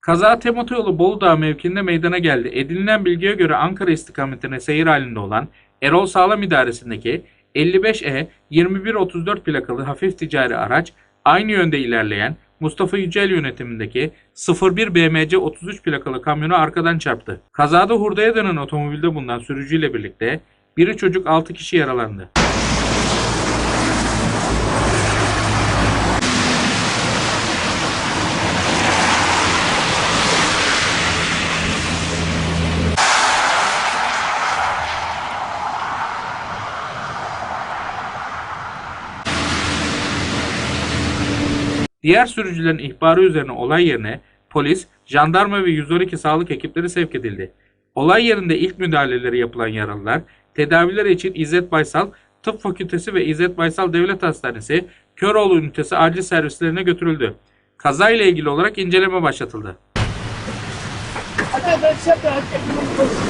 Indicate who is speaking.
Speaker 1: Kaza Temotoyolu Bolu Dağı mevkiinde meydana geldi. Edinilen bilgiye göre Ankara istikametine seyir halinde olan Erol Sağlam idaresindeki 55E 2134 plakalı hafif ticari araç aynı yönde ilerleyen Mustafa Yücel yönetimindeki 01 BMC 33 plakalı kamyonu arkadan çarptı. Kazada hurdaya dönen otomobilde bulunan sürücüyle birlikte biri çocuk 6 kişi yaralandı. Diğer sürücülerin ihbarı üzerine olay yerine polis, jandarma ve 112 sağlık ekipleri sevk edildi. Olay yerinde ilk müdahaleleri yapılan yaralılar tedavileri için İzzet Baysal Tıp Fakültesi ve İzzet Baysal Devlet Hastanesi Köroğlu ünitesi acil servislerine götürüldü. Kazayla ilgili olarak inceleme başlatıldı.
Speaker 2: Yapayım.